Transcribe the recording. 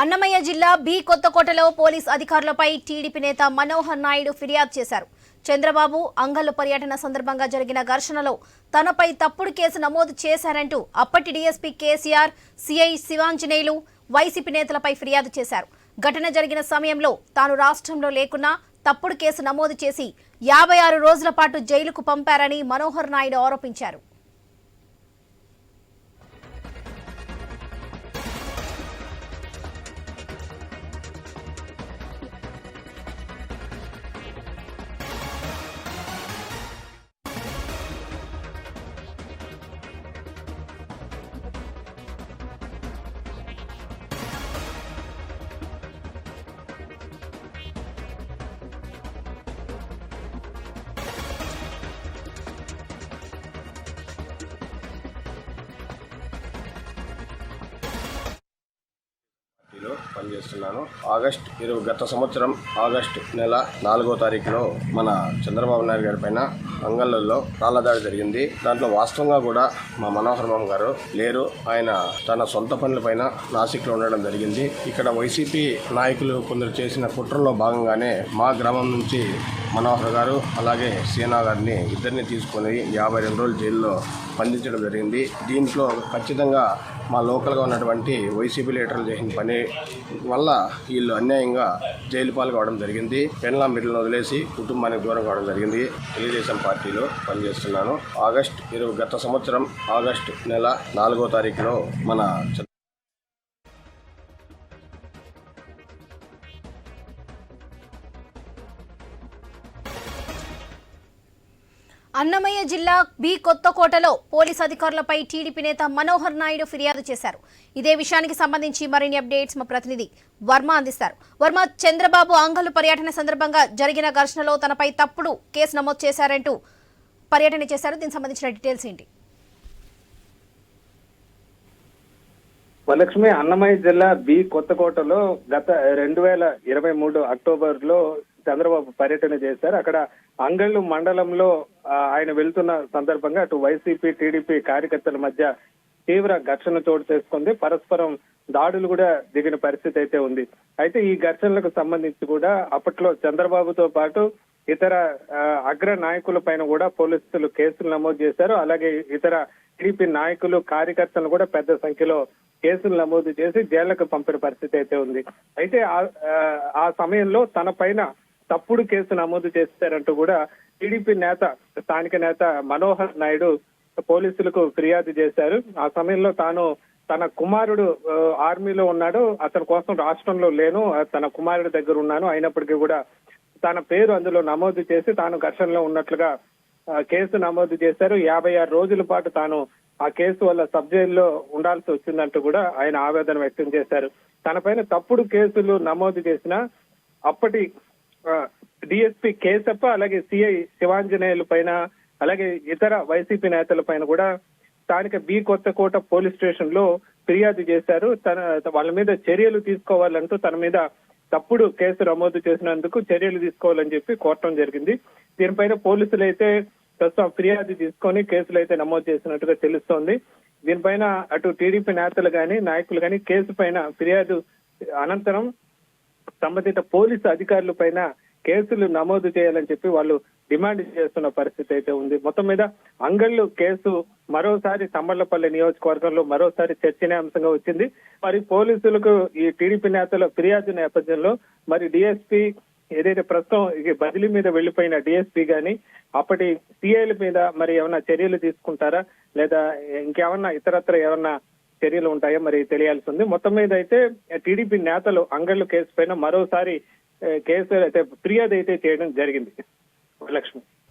అన్నమయ్య జిల్లా బి కొత్తకోటలో పోలీస్ అధికారులపై టీడీపీ నేత మనోహర్ నాయుడు ఫిర్యాదు చేశారు. చంద్రబాబు అంగళ్ళు పర్యటన సందర్భంగా జరిగిన ఘర్షణలో తనపై తప్పుడు కేసు నమోదు చేశారంటూ అప్పటి DSP KCR CI Sivanjaneyulu YCP నేతలపై ఫిర్యాదు చేశారు. ఘటన జరిగిన సమయంలో తాను రాష్ట్రంలో లేకున్నా తప్పుడు కేసు నమోదు చేసి యాభై ఆరు రోజుల పాటు జైలుకు పంపారని మనోహర్ నాయుడు ఆరోపించారు. పనిచేస్తున్నాను. ఆగస్ట్ ఇరవై గత సంవత్సరం ఆగస్ట్ నెల నాలుగో తారీఖులో మన చంద్రబాబు నాయుడు గారి పైన అంగళ్ళల్లో రాళ్ళదాడి జరిగింది. దాంట్లో వాస్తవంగా కూడా మా మనోహర్ మామ గారు లేరు. ఆయన తన సొంత పనులపైన నాసిక్లో ఉండడం జరిగింది. ఇక్కడ వైసీపీ నాయకులు కొందరు చేసిన కుట్రలో భాగంగానే మా గ్రామం నుంచి మనోహర్ గారు అలాగే సీనా గారిని ఇద్దరిని తీసుకొని యాభై రెండు రోజులు జైల్లో బంధించడం జరిగింది. దీంట్లో ఖచ్చితంగా మా లోకల్గా ఉన్నటువంటి వైసీపీ లీడర్లు చేసిన పని వల్ల వీళ్ళు అన్యాయంగా జైలు పాలు కావడం జరిగింది. పెన్లా మిడిల్ని వదిలేసి కుటుంబానికి దూరం కావడం జరిగింది. తెలుగుదేశం పార్టీలో పనిచేస్తున్నాను. ఆగస్ట్ ఇరవై గత సంవత్సరం ఆగస్ట్ నెల నాలుగో తారీఖులో మన అన్నమయ్య జిల్లా బి కొత్తకోటలో పోలీస్ అధికారులపై టీడీపీ నేత మనోహర్ నాయుడు ఫిర్యాదు చేశారు. ఇదే విషయానికి సంబంధించి మరిన్ని అప్డేట్స్ మా ప్రతినిధి వర్మ అందిస్తారు. వర్మ చంద్రబాబు ఆంగ్లు పర్యటన సందర్భంగా జరిగిన ఘర్షణలో తనపై తప్పుడు కేసు నమోదు చేశారంటూ పర్యటన చేశారు. దీనికి సంబంధించిన డీటెయిల్స్ ఏంటి? వరలక్ష్మి అన్నమయ్య జిల్లా బి కొత్తకోటలో గత రెండు వేల ఇరవై మూడు అక్టోబర్లో చంద్రబాబు పర్యటన చేశారు. అక్కడ అంగళ్ళు మండలంలో ఆయన వెళ్తున్న సందర్భంగా అటు వైసీపీ టీడీపీ కార్యకర్తల మధ్య తీవ్ర ఘర్షణ చోటు చేసుకుంది. పరస్పరం దాడులు కూడా దిగిన పరిస్థితి అయితే ఉంది. అయితే ఈ ఘర్షణలకు సంబంధించి కూడా అప్పట్లో చంద్రబాబుతో పాటు ఇతర ఆ, అగ్ర నాయకుల పైన కూడా పోలీసులు కేసులు నమోదు చేశారు. అలాగే ఇతర టీడీపీ నాయకులు కార్యకర్తలు కూడా పెద్ద సంఖ్యలో కేసులు నమోదు చేసి జైళ్ళకు పంపిన పరిస్థితి అయితే ఉంది. అయితే ఆ, ఆ సమయంలో తన పైన తప్పుడు కేసు నమోదు చేశారంటూ కూడా టీడీపీ నేత స్థానిక నేత మనోహర్ నాయుడు పోలీసులకు ఫిర్యాదు చేశారు. ఆ సమయంలో తాను తన కుమారుడు ఆర్మీలో ఉన్నాడు. అతని కోసం రాష్ట్రంలో లేను. తన కుమారుడి దగ్గర ఉన్నాను. అయినప్పటికీ కూడా తన పేరు అందులో నమోదు చేసి తాను ఘర్షణలో ఉన్నట్లుగా కేసు నమోదు చేశారు. యాభై ఆరు రోజుల పాటు తాను ఆ కేసు వల్ల సబ్ జైల్లో ఉండాల్సి వచ్చిందంటూ కూడా ఆయన ఆవేదన వ్యక్తం చేశారు. తనపైన తప్పుడు కేసులు నమోదు చేసిన అప్పటి డిఎస్పీ కేసప్ప అలాగే సిఐ శివాంజనేయుల పైన అలాగే ఇతర వైసీపీ నేతల పైన కూడా స్థానిక బి కొత్తకోట పోలీస్ స్టేషన్లో ఫిర్యాదు చేశారు. తన వాళ్ళ మీద చర్యలు తీసుకోవాలంటూ తన మీద తప్పుడు కేసు నమోదు చేసినందుకు చర్యలు తీసుకోవాలని చెప్పి కోరటం జరిగింది. దీనిపైన పోలీసులు అయితే ప్రస్తుతం ఫిర్యాదు తీసుకొని కేసులు అయితే నమోదు చేసినట్టుగా తెలుస్తోంది. దీనిపైన అటు టీడీపీ నేతలు గాని నాయకులు గాని కేసు పైన ఫిర్యాదు అనంతరం సంబంధిత పోలీసు అధికారుల పైన కేసులు నమోదు చేయాలని చెప్పి వాళ్ళు డిమాండ్ చేస్తున్న పరిస్థితి అయితే ఉంది. మొత్తం మీద అంగళ్ళు కేసు మరోసారి తమ్మళ్ళపల్లి నియోజకవర్గంలో మరోసారి చర్చనీయాంశంగా వచ్చింది. మరి పోలీసులకు ఈ టీడీపీ నేతల ఫిర్యాదు నేపథ్యంలో మరి డిఎస్పీ ఏదైతే ప్రస్తుతం బదిలీ మీద వెళ్ళిపోయిన డిఎస్పీ గాని అప్పటి సిఐల మీద మరి ఏమైనా చర్యలు తీసుకుంటారా? లేదా ఇంకేమన్నా ఇతరత్ర ఏమన్నా చర్యలు ఉంటాయో మరి తెలియాల్సి ఉంది. మొత్తం మీద అయితే టీడీపీ నేతలు అంగళ్ళు కేసు పైన మరోసారి కేసు అయితే ఫిర్యాదు అయితే చేయడం జరిగింది. లక్ష్మి